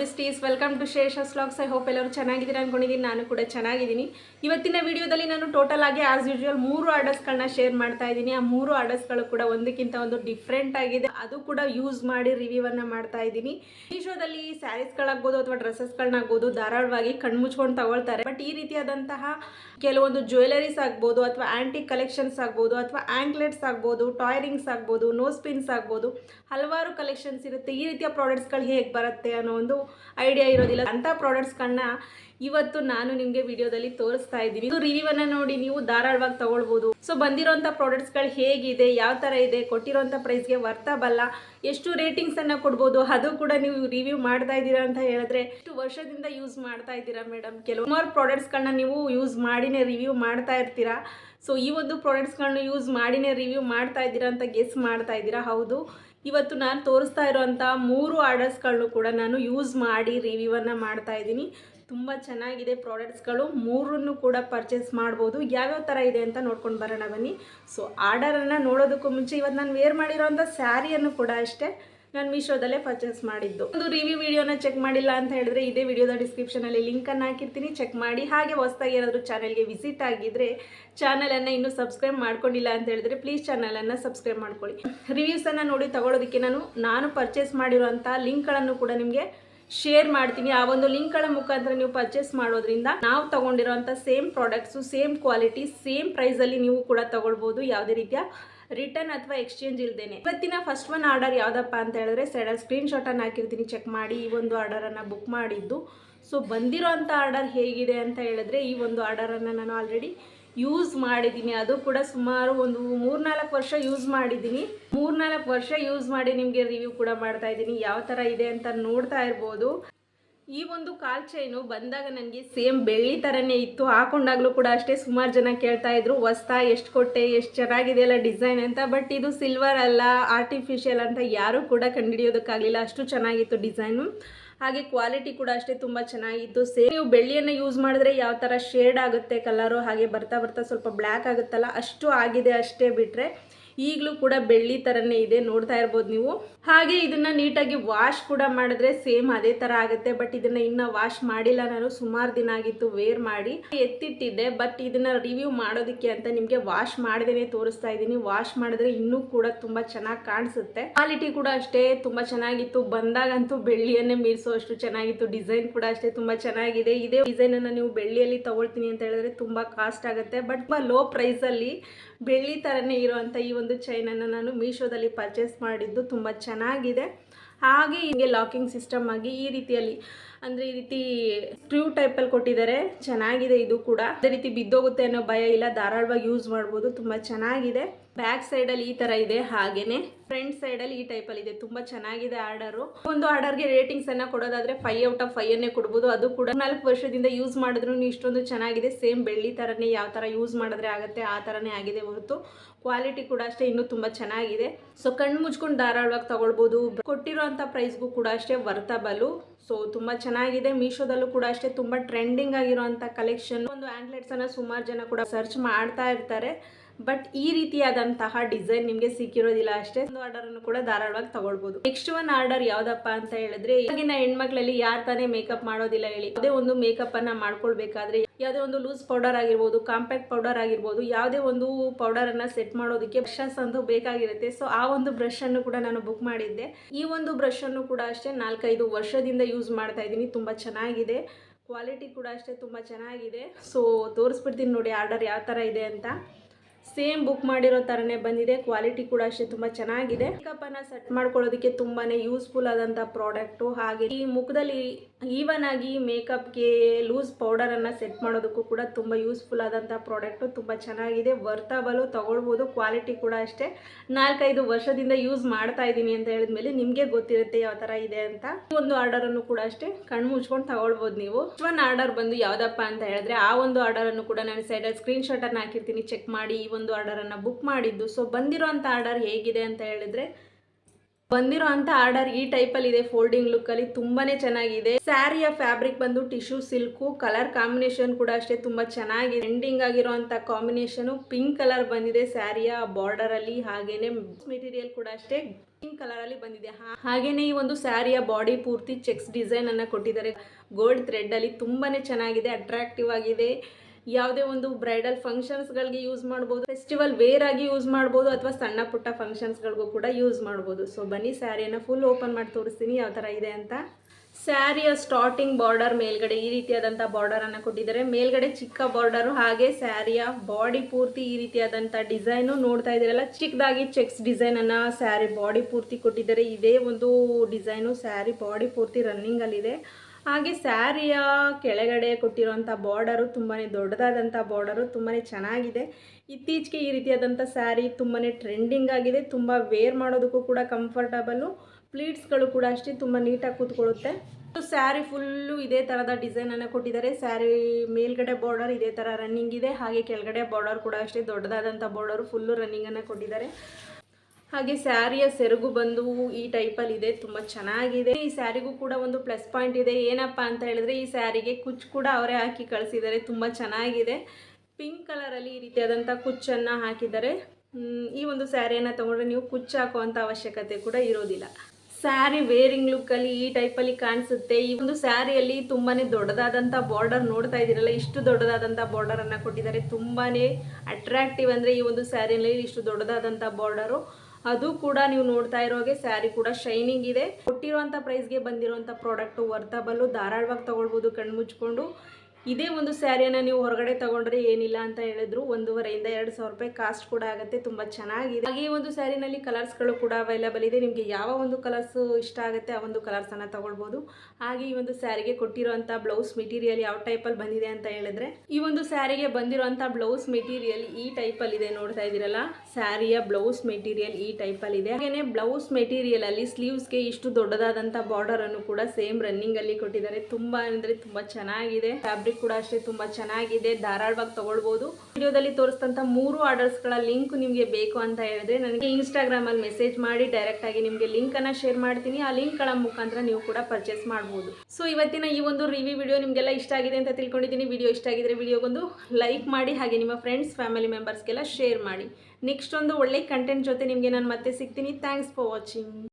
Besties welcome to Shesha logs I hope ಎಲ್ಲರೂ ಚೆನ್ನಾಗಿದ್ದೀರಾ? ಅಂದ್ಕೊಂಡಿದ್ದೀನಿ ನಾನು ಕೂಡ ಚೆನ್ನಾಗಿದ್ದೀನಿ. ಇವತ್ತಿನ ವಿಡಿಯೋದಲ್ಲಿ ನಾನು ಟೋಟಲ್ ಆಗಿ ಆಸ್ ಯೂಶುವಲ್ ಮೂರು ಆರ್ಡರ್ಸ್ಗಳನ್ನ ಶೇರ್ ಮಾಡ್ತಾ ಇದ್ದೀನಿ. ಆ ಮೂರು ಆರ್ಡರ್ಸ್ಗಳು ಕೂಡ ಒಂದಕ್ಕಿಂತ ಒಂದು ಡಿಫ್ರೆಂಟ್ ಆಗಿದೆ. ಅದು ಕೂಡ ಯೂಸ್ ಮಾಡಿ ರಿವ್ಯೂವನ್ನು ಮಾಡ್ತಾ ಇದ್ದೀನಿ. ಮೀಶೋದಲ್ಲಿ ಸ್ಯಾರೀಸ್ಗಳಾಗ್ಬೋದು ಅಥವಾ ಡ್ರೆಸ್ಸಸ್ಗಳನ್ನಾಗ್ಬೋದು ಧಾರಾಳವಾಗಿ ಕಣ್ಮುಚ್ಕೊಂಡು ತಗೊಳ್ತಾರೆ. ಬಟ್ ಈ ರೀತಿಯಾದಂತಹ ಕೆಲವೊಂದು ಜ್ಯುವೆಲರೀಸ್ ಆಗ್ಬೋದು ಅಥವಾ ಆಂಟಿಕ್ ಕಲೆಕ್ಷನ್ಸ್ ಆಗ್ಬೋದು ಅಥವಾ ಆಂಕ್ಲೆಟ್ಸ್ ಆಗ್ಬೋದು ಟಾಯ್ ರಿಂಗ್ಸ್ ಆಗ್ಬೋದು ನೋಸ್ ಪಿನ್ಸ್ ಆಗ್ಬೋದು, ಹಲವಾರು ಕಲೆಕ್ಷನ್ಸ್ ಇರುತ್ತೆ. ಈ ರೀತಿಯ ಪ್ರಾಡಕ್ಟ್ಸ್ಗಳು ಹೇಗೆ ಬರುತ್ತೆ ಅನ್ನೋ ಒಂದು ಐಡಿಯಾ ಇರೋದಿಲ್ಲ. ಅಂಥ ಪ್ರಾಡಕ್ಟ್ಸ್ಗಳನ್ನ ಇವತ್ತು ನಾನು ನಿಮಗೆ ವಿಡಿಯೋದಲ್ಲಿ ತೋರಿಸ್ತಾ ಇದ್ದೀನಿ. ಇದು ರಿವ್ಯೂವನ್ನು ನೋಡಿ ನೀವು ಧಾರಾಳವಾಗಿ ತಗೊಳ್ಬೋದು. ಸೊ ಬಂದಿರೋಂಥ ಪ್ರಾಡಕ್ಟ್ಸ್ಗಳು ಹೇಗಿದೆ, ಯಾವ ಥರ ಇದೆ, ಕೊಟ್ಟಿರೋಂಥ ಪ್ರೈಸ್ಗೆ ವರ್ತಬಲ್ಲ ಎಷ್ಟು ರೇಟಿಂಗ್ಸನ್ನು ಕೊಡ್ಬೋದು, ಅದು ಕೂಡ ನೀವು ರಿವ್ಯೂ ಮಾಡ್ತಾ ಇದ್ದೀರಾ ಅಂತ ಹೇಳಿದ್ರೆ ಎಷ್ಟು ವರ್ಷದಿಂದ ಯೂಸ್ ಮಾಡ್ತಾ ಇದ್ದೀರಾ ಮೇಡಮ್ ಕೆಲವು ಸುಮಾರು ಪ್ರಾಡಕ್ಟ್ಸ್ಗಳನ್ನ ನೀವು ಯೂಸ್ ಮಾಡಿನೇ ರಿವ್ಯೂ ಮಾಡ್ತಾ ಇರ್ತೀರಾ. ಸೊ ಈ ಒಂದು ಪ್ರಾಡಕ್ಟ್ಸ್ಗಳನ್ನ ಯೂಸ್ ಮಾಡಿನೇ ರಿವ್ಯೂ ಮಾಡ್ತಾ ಇದ್ದೀರಾ ಅಂತ ಗೆಸ್ ಮಾಡ್ತಾ ಇದ್ದೀರಾ? ಹೌದು. ಇವತ್ತು ನಾನು ತೋರಿಸ್ತಾ ಇರೋವಂಥ ಮೂರು ಆರ್ಡರ್ಸ್ಗಳನ್ನು ಕೂಡ ನಾನು ಯೂಸ್ ಮಾಡಿ ರಿವ್ಯೂವನ್ನು ಮಾಡ್ತಾ ಇದ್ದೀನಿ. ತುಂಬ ಚೆನ್ನಾಗಿದೆ ಪ್ರಾಡಕ್ಟ್ಸ್ಗಳು ಮೂರನ್ನು ಕೂಡ ಪರ್ಚೇಸ್ ಮಾಡ್ಬೋದು. ಯಾವ್ಯಾವ ಥರ ಇದೆ ಅಂತ ನೋಡ್ಕೊಂಡು ಬರೋಣ ಬನ್ನಿ. ಸೊ ಆರ್ಡರನ್ನು ನೋಡೋದಕ್ಕೂ ಮುಂಚೆ ಇವತ್ತು ನಾನು ವೇರ್ ಮಾಡಿರೋಂಥ ಸ್ಯಾರಿಯನ್ನು ಕೂಡ ಅಷ್ಟೇ. ನಾನು ಮೀಶೋದಲ್ಲೇ ಪರ್ಚೇಸ್ ಮಾಡಿದ್ದು. ಒಂದು ರಿವ್ಯೂ ವಿಡಿಯೋನ ಚೆಕ್ ಮಾಡಿಲ್ಲ ಅಂತ ಹೇಳಿದ್ರೆ ಇದೇ ವಿಡಿಯೋದ ಡಿಸ್ಕ್ರಿಪ್ಷನಲ್ಲಿ ಲಿಂಕನ್ನು ಹಾಕಿರ್ತೀನಿ. ಚೆಕ್ ಮಾಡಿ. ಹಾಗೆ ಹೊಸ್ದಾಗಿ ಏನಾದರೂ ಚಾನಲ್ಗೆ ವಿಸಿಟ್ ಆಗಿದ್ದರೆ ಚಾನಲನ್ನು ಇನ್ನೂ ಸಬ್ಸ್ಕ್ರೈಬ್ ಮಾಡ್ಕೊಂಡಿಲ್ಲ ಅಂತ ಹೇಳಿದ್ರೆ ಪ್ಲೀಸ್ ಚಾನಲನ್ನು ಸಬ್ಸ್ಕ್ರೈಬ್ ಮಾಡ್ಕೊಳ್ಳಿ. ರಿವ್ಯೂಸನ್ನು ನೋಡಿ ತಗೊಳ್ಳೋದಕ್ಕೆ ನಾನು ನಾನು ಪರ್ಚೇಸ್ ಮಾಡಿರೋಂಥ ಲಿಂಕ್ಗಳನ್ನು ಕೂಡ ನಿಮಗೆ ಶೇರ್ ಮಾಡ್ತೀನಿ. ಆ ಒಂದು ಲಿಂಕ್ಗಳ ಮುಖಾಂತರ ನೀವು ಪರ್ಚೇಸ್ ಮಾಡೋದ್ರಿಂದ ನಾವು ತಗೊಂಡಿರೋಂಥ same products same quality same ಪ್ರೈಸಲ್ಲಿ ನೀವು ಕೂಡ ತಗೊಳ್ಬೋದು. ಯಾವುದೇ ರೀತಿಯ ರಿಟರ್ನ್ ಅಥವಾ ಎಕ್ಸ್ಚೇಂಜ್ ಇಲ್ದೇನೆ. ಇವತ್ತಿನ ಫಸ್ಟ್ ಒನ್ ಆರ್ಡರ್ ಯಾವುದಪ್ಪ ಅಂತ ಹೇಳಿದ್ರೆ ಸೈಡಲ್ಲಿ ಸ್ಕ್ರೀನ್ ಶಾಟನ್ನು ಹಾಕಿರ್ತೀನಿ. ಚೆಕ್ ಮಾಡಿ ಈ ಒಂದು ಆರ್ಡರನ್ನು ಬುಕ್ ಮಾಡಿದ್ದು. ಸೊ ಬಂದಿರೋಂಥ ಆರ್ಡರ್ ಹೇಗಿದೆ ಅಂತ ಹೇಳಿದ್ರೆ ಈ ಒಂದು ಆರ್ಡರನ್ನು ನಾನು ಆಲ್ರೆಡಿ ಯೂಸ್ ಮಾಡಿದ್ದೀನಿ ಅದು ಕೂಡ ಸುಮಾರು ಒಂದು ಮೂರ್ನಾಲ್ಕು ವರ್ಷ ಯೂಸ್ ಮಾಡಿದ್ದೀನಿ ಮೂರ್ನಾಲ್ಕು ವರ್ಷ ಯೂಸ್ ಮಾಡಿ ನಿಮಗೆ ರಿವ್ಯೂ ಕೂಡ ಮಾಡ್ತಾ ಇದ್ದೀನಿ. ಯಾವ ಥರ ಇದೆ ಅಂತ ನೋಡ್ತಾ ಇರ್ಬೋದು. ಈ ಒಂದು ಕಾಲ್ ಚೈನು ಬಂದಾಗ ನನಗೆ ಸೇಮ್ ಬೆಳ್ಳಿ ಥರನೇ ಇತ್ತು. ಹಾಕೊಂಡಾಗಲೂ ಕೂಡ ಅಷ್ಟೇ ಸುಮಾರು ಜನ ಕೇಳ್ತಾ ಇದ್ರು, ಹೊಸ್ತಾ ಎಷ್ಟು ಕೊಟ್ಟೆ, ಎಷ್ಟು ಚೆನ್ನಾಗಿದೆ ಅಲ್ಲ ಡಿಸೈನ್ ಅಂತ. ಬಟ್ ಇದು ಸಿಲ್ವರ್ ಅಲ್ಲ ಆರ್ಟಿಫಿಷಿಯಲ್ ಅಂತ ಯಾರೂ ಕೂಡ ಕಂಡುಹಿಡಿಯೋದಕ್ಕಾಗಲಿಲ್ಲ. ಅಷ್ಟು ಚೆನ್ನಾಗಿತ್ತು ಡಿಸೈನು ಹಾಗೆ ಕ್ವಾಲಿಟಿ ಕೂಡ ಅಷ್ಟೇ ತುಂಬ ಚೆನ್ನಾಗಿತ್ತು. ಸೇಮ್ ನೀವು ಬೆಳ್ಳಿಯನ್ನು ಯೂಸ್ ಮಾಡಿದ್ರೆ ಯಾವ ಥರ ಶೇಡ್ ಆಗುತ್ತೆ ಕಲರು ಹಾಗೆ ಬರ್ತಾ ಬರ್ತಾ ಸ್ವಲ್ಪ ಬ್ಲ್ಯಾಕ್ ಆಗುತ್ತಲ್ಲ, ಅಷ್ಟು ಆಗಿದೆ ಅಷ್ಟೇ ಬಿಟ್ಟರೆ ಈಗಲೂ ಕೂಡ ಬೆಳ್ಳಿ ಥರನೇ ಇದೆ, ನೋಡ್ತಾ ಇರ್ಬೋದು ನೀವು. ಹಾಗೆ ಇದನ್ನು ನೀಟಾಗಿ ವಾಶ್ ಕೂಡ ಮಾಡಿದ್ರೆ ಸೇಮ್ ಅದೇ ಥರ ಆಗುತ್ತೆ. ಬಟ್ ಇದನ್ನು ಇನ್ನೂ ವಾಶ್ ಮಾಡಿಲ್ಲ ನಾನು, ಸುಮಾರು ದಿನ ಆಗಿತ್ತು ವೇರ್ ಮಾಡಿ. ಎತ್ತಿಟ್ಟಿದ್ದೆ ಬಟ್ ಇದನ್ನು ರಿವ್ಯೂ ಮಾಡೋದಕ್ಕೆ ಅಂತ ನಿಮಗೆ ವಾಶ್ ಮಾಡದೇನೆ ತೋರಿಸ್ತಾ ಇದ್ದೀನಿ. ವಾಶ್ ಮಾಡಿದ್ರೆ ಇನ್ನೂ ಕೂಡ ತುಂಬ ಚೆನ್ನಾಗಿ ಕಾಣಿಸುತ್ತೆ. ಕ್ವಾಲಿಟಿ ಕೂಡ ಅಷ್ಟೇ, ತುಂಬ ಚೆನ್ನಾಗಿತ್ತು. ಬಂದಾಗಂತೂ ಬೆಳ್ಳಿಯನ್ನೇ ಮೀರಿಸೋ ಅಷ್ಟು ಚೆನ್ನಾಗಿತ್ತು. ಡಿಸೈನ್ ಕೂಡ ಅಷ್ಟೇ, ತುಂಬ ಚೆನ್ನಾಗಿದೆ. ಇದೇ ಡಿಸೈನನ್ನು ನೀವು ಬೆಳ್ಳಿಯಲ್ಲಿ ತಗೊಳ್ತೀನಿ ಅಂತ ಹೇಳಿದ್ರೆ ತುಂಬ ಕಾಸ್ಟ್ ಆಗುತ್ತೆ. ಬಟ್ ಲೋ ಪ್ರೈಸಲ್ಲಿ ಬೆಳ್ಳಿ ಥರನೇ ಇರೋವಂಥ ಈ ಚೈನನ್ನು ನಾನು ಮೀಶೋದಲ್ಲಿ ಪರ್ಚೇಸ್ ಮಾಡಿದ್ದು ತುಂಬ ಚೆನ್ನಾಗಿದೆ. ಹಾಗೆ ಹಿಂಗೆ ಲಾಕಿಂಗ್ ಸಿಸ್ಟಮ್ ಆಗಿ ಈ ರೀತಿಯಲ್ಲಿ, ಅಂದರೆ ಈ ರೀತಿ ಸ್ಕ್ರೂ ಟೈಪಲ್ಲಿ ಕೊಟ್ಟಿದ್ದಾರೆ. ಚೆನ್ನಾಗಿದೆ ಇದು ಕೂಡ. ಅದೇ ರೀತಿ ಬಿದ್ದೋಗುತ್ತೆ ಅನ್ನೋ ಭಯ ಇಲ್ಲ. ಧಾರಾಳವಾಗಿ ಯೂಸ್ ಮಾಡ್ಬೋದು. ತುಂಬ ಚೆನ್ನಾಗಿದೆ. ಬ್ಯಾಕ್ ಸೈಡಲ್ಲಿ ಈ ತರ ಇದೆ, ಹಾಗೇನೆ ಫ್ರಂಟ್ ಸೈಡಲ್ಲಿ ಈ ಟೈಪಲ್ಲಿ ಇದೆ. ತುಂಬಾ ಚೆನ್ನಾಗಿದೆ ಆರ್ಡರ್ ಒಂದು ಆರ್ಡರ್ಗೆ ರೇಟಿಂಗ್ಸ್ ಅನ್ನ ಕೊಡೋದಾದ್ರೆ ಫೈವ್ ಔಟ್ ಆಫ್ ಫೈವ್ ಅನ್ನೇ ಕೊಡ್ಬೋದು. ಅದು ಕೂಡ ನಾಲ್ಕು ವರ್ಷದಿಂದ ಯೂಸ್ ಮಾಡಿದ್ರು ಇಷ್ಟೊಂದು ಚೆನ್ನಾಗಿದೆ. ಸೇಮ್ ಬೆಳ್ಳಿ ಥರನೇ ಯಾವ ಥರ ಯೂಸ್ ಮಾಡಿದ್ರೆ ಆಗುತ್ತೆ, ಆ ಥರನೇ ಆಗಿದೆ ಹೊರತು. ಕ್ವಾಲಿಟಿ ಕೂಡ ಅಷ್ಟೇ ಇನ್ನು ತುಂಬಾ ಚೆನ್ನಾಗಿದೆ. ಸೊ ಕಣ್ಣು ಮುಚ್ಕೊಂಡು ಧಾರಾಳವಾಗಿ ತಗೊಳ್ಬೋದು. ಕೊಟ್ಟಿರೋಂಥ ಪ್ರೈಸ್ಗೂ ಕೂಡ ಅಷ್ಟೇ ವರ್ತಬಲು ಸೊ ತುಂಬಾ ಚೆನ್ನಾಗಿದೆ. ಮೀಶೋದಲ್ಲೂ ಕೂಡ ಅಷ್ಟೇ ತುಂಬ ಟ್ರೆಂಡಿಂಗ್ ಆಗಿರೋಂಥ ಕಲೆಕ್ಷನ್ ಒಂದು ಆ್ಯಂಡ್ಲೆಟ್ಸನ್ನು ಸುಮಾರು ಜನ ಕೂಡ ಸರ್ಚ್ ಮಾಡ್ತಾ ಇರ್ತಾರೆ. ಬಟ್ ಈ ರೀತಿಯಾದಂತಹ ಡಿಸೈನ್ ನಿಮಗೆ ಸಿಕ್ಕಿರೋದಿಲ್ಲ ಅಷ್ಟೇ. ಒಂದು ಆರ್ಡರ್ ಅನ್ನು ಕೂಡ ಧಾರಾಳವಾಗಿ ತಗೊಳ್ಬಹುದು ನೆಕ್ಸ್ಟ್ ಒನ್ ಆರ್ಡರ್ ಯಾವ್ದಪ್ಪ ಅಂತ ಹೇಳಿದ್ರೆ ಇವಾಗಿನ ಹೆಣ್ಮಕ್ಳಲ್ಲಿ ಯಾರು ತಾನೇ ಮೇಕಪ್ ಮಾಡೋದಿಲ್ಲ ಹೇಳಿ. ಯಾವುದೇ ಒಂದು ಮೇಕಪ್ ಅನ್ನ ಮಾಡ್ಕೊಳ್ಬೇಕಾದ್ರೆ, ಯಾವುದೇ ಒಂದು ಲೂಸ್ ಪೌಡರ್ ಆಗಿರ್ಬೋದು ಕಾಂಪ್ಯಾಕ್ಟ್ ಪೌಡರ್ ಆಗಿರ್ಬೋದು, ಯಾವುದೇ ಒಂದು ಪೌಡರ್ ಅನ್ನ ಸೆಟ್ ಮಾಡೋದಕ್ಕೆ ಬ್ರಷಸ್ ಅಂತೂ ಬೇಕಾಗಿರುತ್ತೆ. ಸೊ ಆ ಒಂದು ಬ್ರಷ್ ಅನ್ನು ಕೂಡ ನಾನು ಬುಕ್ ಮಾಡಿದ್ದೆ. ಈ ಒಂದು ಬ್ರಷ್ ಅನ್ನು ಕೂಡ ಅಷ್ಟೇ ನಾಲ್ಕೈದು ವರ್ಷದಿಂದ ಯೂಸ್ ಮಾಡ್ತಾ ಇದ್ದೀನಿ. ತುಂಬಾ ಚೆನ್ನಾಗಿದೆ. ಕ್ವಾಲಿಟಿ ಕೂಡ ಅಷ್ಟೇ ತುಂಬ ಚೆನ್ನಾಗಿದೆ. ಸೊ ತೋರಿಸ್ಬಿಡ್ತೀನಿ ನೋಡಿ ಆರ್ಡರ್ ಯಾವ ಥರ ಇದೆ ಅಂತ. ಸೇಮ್ ಬುಕ್ ಮಾಡಿರೋ ಥರನೇ ಬಂದಿದೆ. ಕ್ವಾಲಿಟಿ ಕೂಡ ಅಷ್ಟೇ ತುಂಬ ಚೆನ್ನಾಗಿದೆ. ಮೇಕಪ್ಪನ್ನು ಸೆಟ್ ಮಾಡ್ಕೊಳ್ಳೋದಕ್ಕೆ ತುಂಬಾ ಯೂಸ್ಫುಲ್ ಆದಂಥ ಪ್ರಾಡಕ್ಟು ಹಾಗೆ ಈ ಮುಖದಲ್ಲಿ ಈವನ್ ಆಗಿ ಮೇಕಪ್ಗೆ ಲೂಸ್ ಪೌಡರನ್ನು ಸೆಟ್ ಮಾಡೋದಕ್ಕೂ ಕೂಡ ತುಂಬ ಯೂಸ್ಫುಲ್ ಆದಂಥ ಪ್ರಾಡಕ್ಟು ತುಂಬ ಚೆನ್ನಾಗಿದೆ. ವರ್ತಬಲು ತಗೊಳ್ಬೋದು. ಕ್ವಾಲಿಟಿ ಕೂಡ ಅಷ್ಟೇ. ನಾಲ್ಕೈದು ವರ್ಷದಿಂದ ಯೂಸ್ ಮಾಡ್ತಾ ಇದ್ದೀನಿ ಅಂತ ಹೇಳಿದ್ಮೇಲೆ ನಿಮಗೆ ಗೊತ್ತಿರುತ್ತೆ ಯಾವ ಥರ ಇದೆ ಅಂತ. ಒಂದು ಒಂದು ಆರ್ಡರನ್ನು ಕೂಡ ಅಷ್ಟೇ ಕಣ್ಣು ಮುಚ್ಕೊಂಡು ತಗೊಳ್ಬೋದು ನೀವು. ಒನ್ ಆರ್ಡರ್ ಬಂದು ಯಾವುದಪ್ಪ ಅಂತ ಹೇಳಿದ್ರೆ ಆ ಒಂದು ಆರ್ಡರನ್ನು ಕೂಡ ನಾನು ಸೈಡಲ್ಲಿ ಸ್ಕ್ರೀನ್ ಶಾಟನ್ನು ಹಾಕಿರ್ತೀನಿ. ಚೆಕ್ ಮಾಡಿ ಒಂದು ಆರ್ಡರನ್ನು ಬುಕ್ ಮಾಡಿದ್ದು. ಸೊ ಬಂದಿರುವಂಥ ಆರ್ಡರ್ ಹೇಗಿದೆ ಅಂತ ಹೇಳಿದ್ರೆ, ಬಂದಿರೋ ಅಂಥ ಆರ್ಡರ್ ಈ ಟೈಪಲ್ಲಿ ಇದೆ. ಫೋಲ್ಡಿಂಗ್ ಲುಕ್ಕಲ್ಲಿ ತುಂಬಾ ಚೆನ್ನಾಗಿದೆ. ಸ್ಯಾರಿಯ ಫ್ಯಾಬ್ರಿಕ್ ಬಂದು ಟಿಶ್ಯೂ ಸಿಲ್ಕು ಕಲರ್ ಕಾಂಬಿನೇಷನ್ ಕೂಡ ಅಷ್ಟೇ ತುಂಬ ಚೆನ್ನಾಗಿದೆ ಎಂಡಿಂಗ್ ಆಗಿರುವಂತ ಕಾಂಬಿನೇಷನು ಪಿಂಕ್ ಕಲರ್ ಬಂದಿದೆ ಸ್ಯಾರಿಯ ಬಾರ್ಡರಲ್ಲಿ ಹಾಗೇನೆ ಮೆಟೀರಿಯಲ್ ಕೂಡ ಅಷ್ಟೇ ಪಿಂಕ್ ಕಲರಲ್ಲಿ ಬಂದಿದೆ. ಹಾಗೇನೆ ಈ ಒಂದು ಸ್ಯಾರಿಯ ಬಾಡಿ ಪೂರ್ತಿ ಚೆಕ್ಸ್ ಡಿಸೈನ್ ಅನ್ನ ಕೊಟ್ಟಿದ್ದಾರೆ. ಗೋಲ್ಡ್ ಥ್ರೆಡ್ ತುಂಬಾನೇ ಚೆನ್ನಾಗಿದೆ ಅಟ್ರಾಕ್ಟಿವ್ ಆಗಿದೆ. ಯಾವುದೇ ಒಂದು ಬ್ರೈಡಲ್ ಫಂಕ್ಷನ್ಸ್ಗಳಿಗೆ ಯೂಸ್ ಮಾಡ್ಬೋದು, ಫೆಸ್ಟಿವಲ್ ವೇರ್ ಆಗಿ ಯೂಸ್ ಮಾಡ್ಬೋದು, ಅಥವಾ ಸಣ್ಣ ಪುಟ್ಟ ಫಂಕ್ಷನ್ಸ್ಗಳಿಗೂ ಕೂಡ ಯೂಸ್ ಮಾಡ್ಬೋದು. ಸೊ ಬನ್ನಿ, ಸ್ಯಾರಿಯನ್ನು ಫುಲ್ ಓಪನ್ ಮಾಡಿ ತೋರಿಸ್ತೀನಿ ಯಾವ ಥರ ಇದೆ ಅಂತ. ಸ್ಯಾರಿಯ ಸ್ಟಾರ್ಟಿಂಗ್ ಬಾರ್ಡರ್ ಮೇಲ್ಗಡೆ ಈ ರೀತಿಯಾದಂಥ ಬಾರ್ಡರನ್ನು ಕೊಟ್ಟಿದ್ದಾರೆ. ಮೇಲ್ಗಡೆ ಚಿಕ್ಕ ಬಾರ್ಡರು ಹಾಗೆ ಸ್ಯಾರಿಯ ಬಾಡಿ ಪೂರ್ತಿ ಈ ರೀತಿಯಾದಂಥ ಡಿಸೈನು ನೋಡ್ತಾ ಇದ್ದೀರಲ್ಲ. ಚಿಕ್ಕದಾಗಿ ಚೆಕ್ಸ್ ಡಿಸೈನನ್ನು ಸ್ಯಾರಿ ಬಾಡಿ ಪೂರ್ತಿ ಕೊಟ್ಟಿದ್ದಾರೆ. ಇದೇ ಒಂದು ಡಿಸೈನು ಸ್ಯಾರಿ ಬಾಡಿ ಪೂರ್ತಿ ರನ್ನಿಂಗಲ್ಲಿದೆ ಹಾಗೆ ಸ್ಯಾರಿಯ ಕೆಳಗಡೆ ಕೊಟ್ಟಿರುವಂಥ ಬಾರ್ಡರು ತುಂಬಾ ದೊಡ್ಡದಾದಂಥ ಬಾರ್ಡರು ತುಂಬಾ ಚೆನ್ನಾಗಿದೆ. ಇತ್ತೀಚೆಗೆ ಈ ರೀತಿಯಾದಂಥ ಸ್ಯಾರಿ ತುಂಬಾ ಟ್ರೆಂಡಿಂಗ್ ಆಗಿದೆ. ತುಂಬ ವೇರ್ ಮಾಡೋದಕ್ಕೂ ಕೂಡ ಕಂಫರ್ಟಬಲು ಪ್ಲೀಟ್ಸ್ಗಳು ಕೂಡ ಅಷ್ಟೇ ತುಂಬ ನೀಟಾಗಿ ಕೂತ್ಕೊಳ್ಳುತ್ತೆ. ಸ್ಯಾರಿ ಫುಲ್ಲು ಇದೇ ಥರದ ಡಿಸೈನನ್ನು ಕೊಟ್ಟಿದ್ದಾರೆ. ಸ್ಯಾರಿ ಮೇಲ್ಗಡೆ ಬಾರ್ಡರ್ ಇದೇ ಥರ ರನ್ನಿಂಗ್ ಇದೆ. ಹಾಗೆ ಕೆಳಗಡೆ ಬಾರ್ಡರ್ ಕೂಡ ಅಷ್ಟೇ ದೊಡ್ಡದಾದಂಥ ಬಾರ್ಡರು ಫುಲ್ಲು ರನ್ನಿಂಗನ್ನು ಕೊಟ್ಟಿದ್ದಾರೆ. ಹಾಗೆ ಸ್ಯಾರಿಯ ಸೆರಗು ಬಂದು ಈ ಟೈಪಲ್ಲಿ ಇದೆ, ತುಂಬ ಚೆನ್ನಾಗಿದೆ. ಈ ಸ್ಯಾರಿಗೂ ಕೂಡ ಒಂದು ಪ್ಲಸ್ ಪಾಯಿಂಟ್ ಇದೆ. ಏನಪ್ಪ ಅಂತ ಹೇಳಿದ್ರೆ ಈ ಸ್ಯಾರಿಗೆ ಕುಚ್ ಕೂಡ ಅವರೇ ಹಾಕಿ ಕಳಿಸಿದ್ದಾರೆ, ತುಂಬ ಚೆನ್ನಾಗಿದೆ. ಪಿಂಕ್ ಕಲರಲ್ಲಿ ಈ ರೀತಿಯಾದಂಥ ಕುಚ್ಚನ್ನು ಹಾಕಿದ್ದಾರೆ. ಈ ಒಂದು ಸ್ಯಾರಿಯನ್ನು ತೊಗೊಂಡ್ರೆ ನೀವು ಕುಚ್ಚು ಹಾಕುವಂಥ ಅವಶ್ಯಕತೆ ಕೂಡ ಇರೋದಿಲ್ಲ. ಸ್ಯಾರಿ ವೇರಿಂಗ್ ಲುಕ್ಕಲ್ಲಿ ಈ ಟೈಪಲ್ಲಿ ಕಾಣಿಸುತ್ತೆ. ಈ ಒಂದು ಸ್ಯಾರಿಯಲ್ಲಿ ತುಂಬಾ ದೊಡ್ಡದಾದಂಥ ಬಾರ್ಡರ್ ನೋಡ್ತಾ ಇದ್ದೀರಲ್ಲ, ಇಷ್ಟು ದೊಡ್ಡದಾದಂಥ ಬಾರ್ಡರನ್ನು ಕೊಟ್ಟಿದ್ದಾರೆ. ತುಂಬಾ ಅಟ್ರಾಕ್ಟಿವ್ ಅಂದರೆ ಈ ಒಂದು ಸ್ಯಾರಿಯಲ್ಲಿ ಇಷ್ಟು ದೊಡ್ಡದಾದಂಥ ಬಾರ್ಡರು ಅದು ಕೂಡ ನೀವು ನೋಡ್ತಾ ಇರೋಗೆ ಸ್ಯಾರಿ ಕೂಡ ಶೈನಿಂಗ್ ಇದೆ. ಕೊಟ್ಟಿರುವಂಥ ಪ್ರೈಸ್ಗೆ ಬಂದಿರುವಂಥ ಪ್ರಾಡಕ್ಟು ವರ್ತಬಲ್ಲು ಧಾರಾಳವಾಗಿ ತೊಗೊಳ್ಬೋದು ಕಣ್ಣು ಮುಚ್ಕೊಂಡು ಇದೇ ಒಂದು ಸ್ಯಾರಿಯನ್ನು ನೀವು ಹೊರಗಡೆ ತಗೊಂಡ್ರೆ ಏನಿಲ್ಲ ಅಂತ ಹೇಳಿದ್ರು ಒಂದೂವರೆಯಿಂದ ಎರಡು ಸಾವಿರ ರೂಪಾಯಿ ಕಾಸ್ಟ್ ಕೂಡ ಆಗುತ್ತೆ, ತುಂಬ ಚೆನ್ನಾಗಿದೆ. ಹಾಗೆ ಒಂದು ಸ್ಯಾರಿನಲ್ಲಿ ಕಲರ್ಸ್ಗಳು ಕೂಡ ಅವೈಲೇಬಲ್ ಇದೆ. ನಿಮಗೆ ಯಾವ ಒಂದು ಕಲರ್ಸ್ ಇಷ್ಟ ಆಗುತ್ತೆ ಆ ಒಂದು ಕಲರ್ಸನ್ನು ತಗೊಳ್ಬೋದು. ಹಾಗೆ ಈ ಒಂದು ಸ್ಯಾರಿಗೆ ಕೊಟ್ಟಿರುವಂಥ ಬ್ಲೌಸ್ ಮೆಟೀರಿಯಲ್ ಯಾವ ಟೈಪಲ್ಲಿ ಬಂದಿದೆ ಅಂತ ಹೇಳಿದ್ರೆ, ಈ ಒಂದು ಸ್ಯಾರಿಗೆ ಬಂದಿರುವಂಥ ಬ್ಲೌಸ್ ಮೆಟೀರಿಯಲ್ ಈ ಟೈಪಲ್ಲಿ ಇದೆ. ನೋಡ್ತಾ ಇದ್ದೀರಲ್ಲ, ಸ್ಯಾರಿಯ ಬ್ಲೌಸ್ ಮೆಟೀರಿಯಲ್ ಈ ಟೈಪಲ್ಲಿ ಇದೆ. ಹಾಗೆಯೇ ಬ್ಲೌಸ್ ಮೆಟೀರಿಯಲ್ ಅಲ್ಲಿ ಸ್ಲೀವ್ಸ್ಗೆ ಇಷ್ಟು ದೊಡ್ಡದಾದಂಥ ಬಾರ್ಡರ್ ಅನ್ನು ಕೂಡ ಸೇಮ್ ರನ್ನಿಂಗ್ ಅಲ್ಲಿ ಕೊಟ್ಟಿದ್ದಾರೆ. ತುಂಬಾ ಅಂದ್ರೆ ತುಂಬಾ ಚೆನ್ನಾಗಿದೆ. ಫ್ಯಾಬ್ರಿಕ್ ಕೂಡ ಅಷ್ಟೇ ತುಂಬಾ ಚೆನ್ನಾಗಿದೆ, ಧಾರಾಳವಾಗಿ ತಗೊಳ್ಬಹುದು ವಿಡಿಯೋದಲ್ಲಿ ತೋರಿಸಿದಂತ ಮೂರು ಆರ್ಡರ್ಸ್ಗಳ ಲಿಂಕ್ ನಿಮಗೆ ಬೇಕು ಅಂತ ಹೇಳಿದ್ರೆ ನನಗೆ ಇನ್ಸ್ಟಾಗ್ರಾಮ್ ಅಲ್ಲಿ ಮೆಸೇಜ್ ಮಾಡಿ ಡೈರೆಕ್ಟ್ ಆಗಿ ನಿಮಗೆ ಲಿಂಕ್ ಅನ್ನ ಶೇರ್ ಮಾಡ್ತೀನಿ. ಆ ಲಿಂಕ್ಗಳ ಮುಖಾಂತರ ನೀವು ಕೂಡ ಪರ್ಚೇಸ್ ಮಾಡಬಹುದು ಸೊ ಇವತ್ತಿನ ಈ ಒಂದು ರಿವ್ಯೂ ವಿಡಿಯೋ ನಿಮಗೆಲ್ಲ ಇಷ್ಟ ಆಗಿದೆ ಅಂತ ತಿಳ್ಕೊಂಡಿದ್ದೀನಿ. ವಿಡಿಯೋ ಇಷ್ಟ ಆಗಿದ್ರೆ ವಿಡಿಯೋಗೊಂದು ಲೈಕ್ ಮಾಡಿ, ಹಾಗೆ ನಿಮ್ಮ ಫ್ರೆಂಡ್ಸ್ ಫ್ಯಾಮಿಲಿ ಮೆಂಬರ್ಸ್ಗೆಲ್ಲ ಶೇರ್ ಮಾಡಿ. ನೆಕ್ಸ್ಟ್ ಒಂದು ಒಳ್ಳೆ ಕಂಟೆಂಟ್ ಜೊತೆ ನಿಮಗೆ ನಾನು ಮತ್ತೆ ಸಿಗ್ತೀನಿ. Thanks for watching